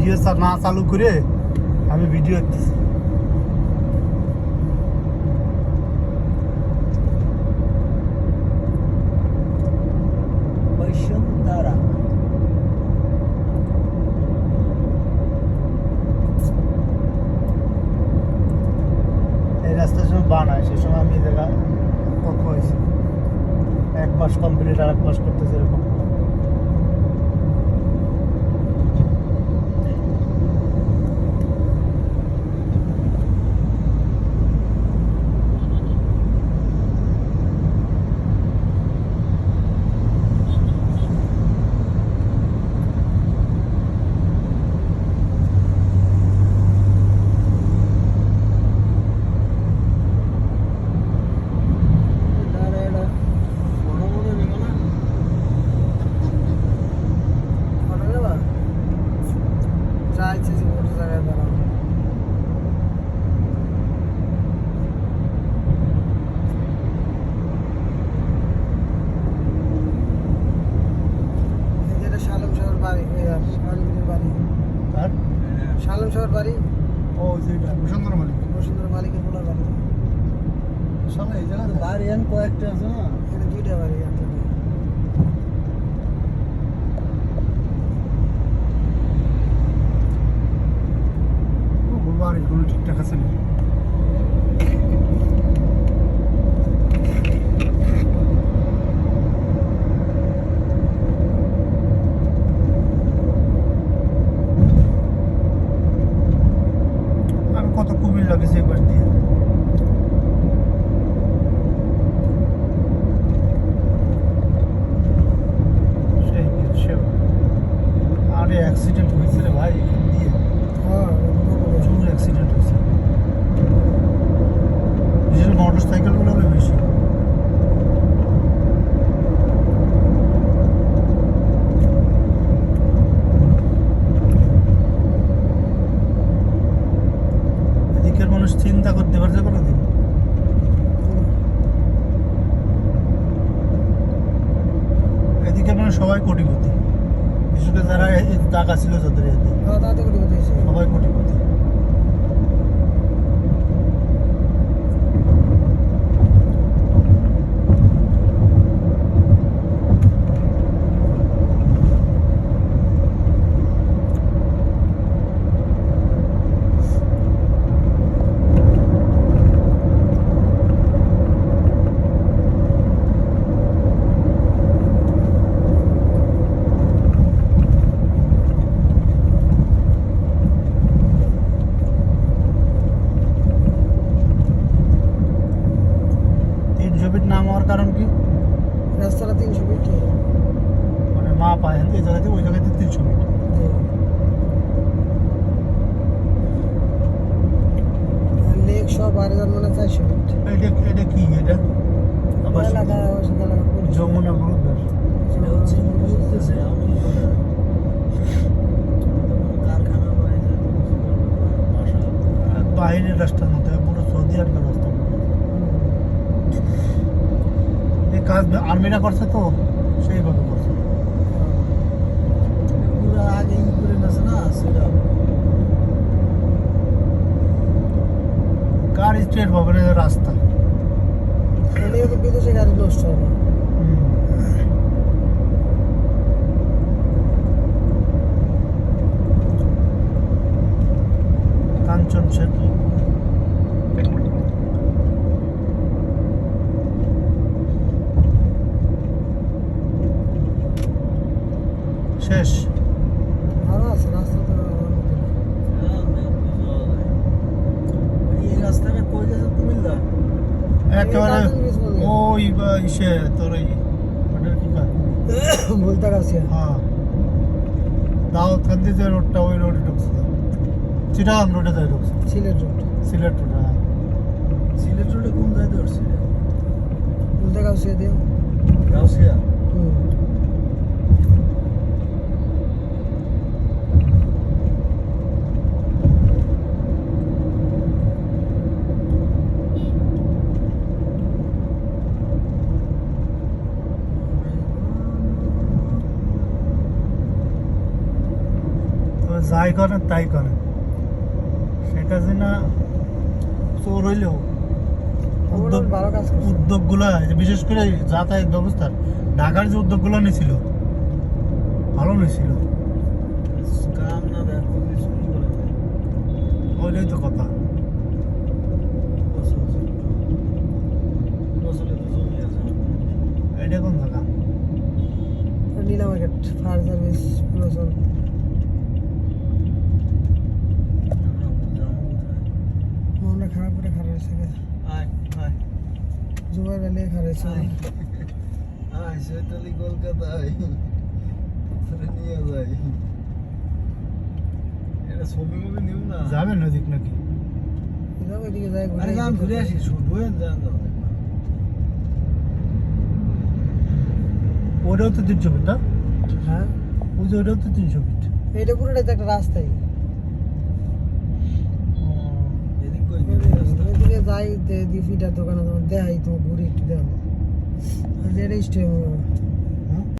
Video না চালু করে আমি ভিডিও দিচ্ছি বানায় সে সময় আমি এই হয়েছি। এক মাস কমপ্লিট আর এক মাস করতেছে এরকম। সবাই এই কয়েকটা আছে না এখানে দুইটা বাড়ি একটা বাড়ি। বাড়িগুলো ঠিকঠাক আছে না কত কুমিল্লা গেছি এবার দিয়ে? আরে অ্যাক্সিডেন্ট হয়েছে রে ভাই দিয়ে। হ্যাঁ প্রচুর অ্যাক্সিডেন্ট হয়েছে। বিশেষ মোটর সাইকেলগুলো বেশি। এদিকের মানুষ চিন্তা করতে পারছে কোনোদিন। এদিকের মানুষ সবাই কোটিপতি। যারা টাকা ছিল যাদের এতে হ্যাঁ তাতে করে দিয়েছে সবাই কোটিপতি তিনশো ফিট নাম হওয়ার কারণ কি? রাস্তাটা তিনশো ফিট মানে মা পায় এই জায়গাতে ওই জায়গাতে তিনশো ফিট লেক সব আর মানে চারশো ফিট এটা এটা কি। যমুনা বাইরের রাস্তার মতো পুরো সৌদি আরবের রাস্তা এই কাজ আর্মিরা করছে তো সেইভাবে করছে। পুরো আগে ই করে গেছে না সেটা। কার স্টেট ভবনের রাস্তা? এদিকে তো বিদেশে গাড়ি নষ্ট না কাঞ্চন সেট শেষ আরও আছে রাস্তা তো অনেক দূর। হ্যাঁ, মেন বুঝা যায়। এই রাস্তাটা কই গেছে কুমিল্লা একেবারে। ওই ইসে তোর ওই ওটার কি কয়? বলতে গেছে হ্যাঁ। দাউদ কান্দি যে রোডটা ওই রোডে ঢুকছে চিটাগাং রোডে যায় ঢুকছে। সিলেট রোড। সিলেট রোডে হ্যাঁ। সিলেট রোডে কোন জায়গায় ধরছে? বলতে গেছে দিয়ে গাউসিয়া? হুম। যাই করেন তাই করেন শেখ হাসিনা চোর হইলেও উদ্যোগ উদ্যোগগুলো বিশেষ করে যাতায়াত ব্যবস্থার ঢাকার যে উদ্যোগগুলো নিয়েছিল ভালো নিয়েছিল না করে। ওইটাই তো কথা। এটা কোন জায়গা? নীলা মার্কেট ফায়ার সার্ভিস খারাপ খারাপ হয়েছে আয়, আয়, জুবাই বেলে খারাপ হয়েছে আয়। চৈতালি কলকাতায়। তোরে নিয়ে যাই। এটা ছবি মবি নিও না। যাবেন ওদিক নাকি যাব এদিকে যাই আরে যান, ঘুরে আসি, যান। ওটাও তো তিনশো ফিট না হ্যাঁ ওই যে ওটাও তো তিনশো ফিট এটা পুরোটাই তো একটা রাস্তাই এদিক কই গেলে রাস্তা? এদিকে যাই দি ফিটার দোকানে তোমার দেখাই তো ঘুরে একটু দেখো যেটা স্টেম